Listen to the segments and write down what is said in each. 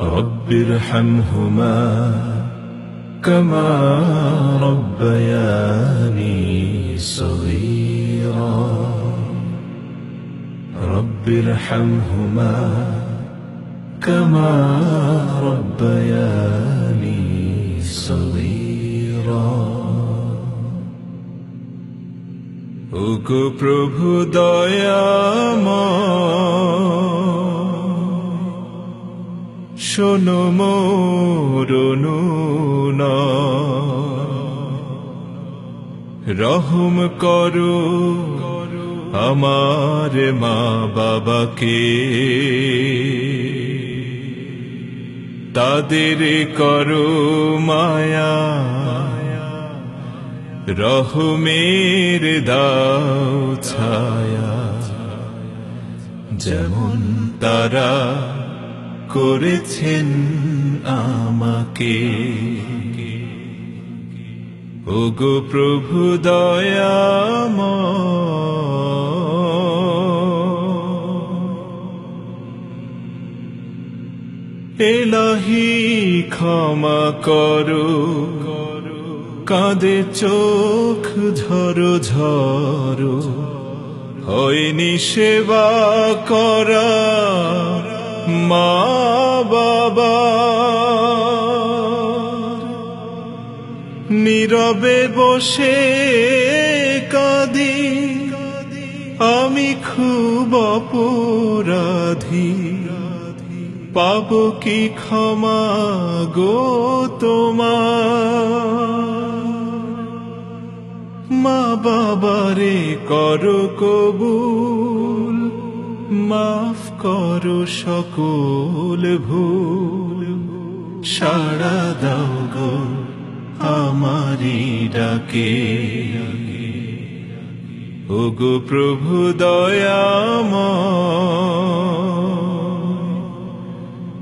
رب ارحمهما كما ربياني صغيرا رب ارحمهما كما ربياني صغيرا ওগো প্রভু দয়াময় শোনো মোরনুনা রহম করো আমার মা বাবাকে তাদের করো মায়া। রহমের দাও ছায়া। যেমন তারা করেছেন আমাকে। ওগো প্রভু দয়াময়। এলাহি ক্ষমা করো। কাঁদে চোখ ঝরো ঝরো। হয়নি সেবা করা মা বাবা নীরবে বসে কাঁদি। আমি খুব অপরাধী। পাব কি ক্ষমা গো তোমার? মা বাবারে করো কবুল। মাফ করো সকল ভুল। সাড়া দাও গো আমারি ডাকে। ওগো প্রভু দয়াময়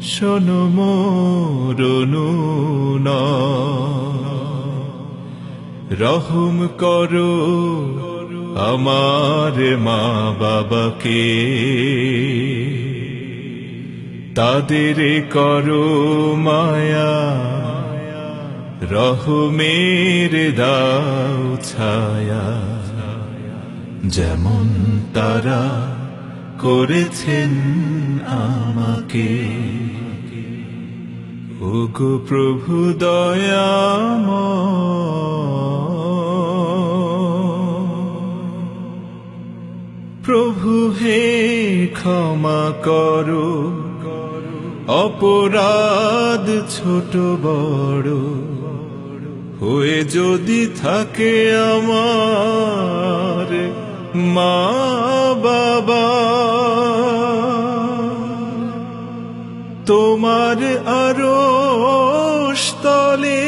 শোনো মোরনুনা রহম করো আমার মা বাবাকে তাদের করো মায়া, রহমের দাও ছায়া। যেমন তারা করেছেন আমাকে। ওগো প্রভু দয়াময় হে ক্ষমা করো। অপরাধ ছোট বড়। হয়ে যদি থাকে আমার মা বাবা। তোমার আরও স্থলে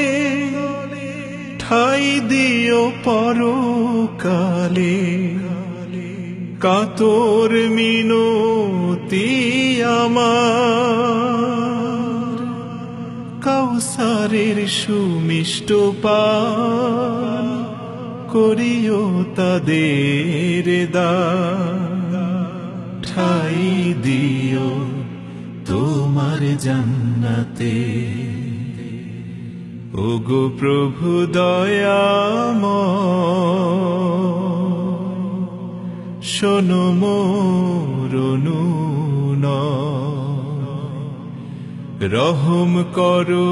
ঠাই দিও পরকালে। কাতর মিনতি আমার। কাউসারের সুমিষ্ট পান করিও তাদের দা ঠাই দিও তোমার জান্নাতে। ওগো প্রভু দয়াময় শোনো মোরনুনা রহম করো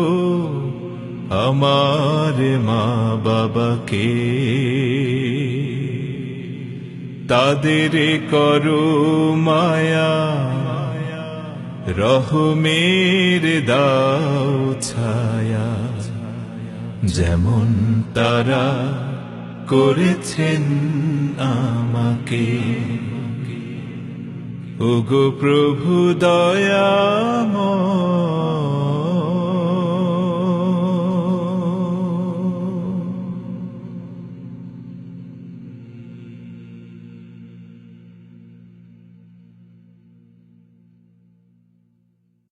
আমার মা বাবাকে তাদের করো মায়া। রহমের দাও ছায়া। যেমন তারা করেছেন আমাকে। ওগো প্রভু দয়াময়।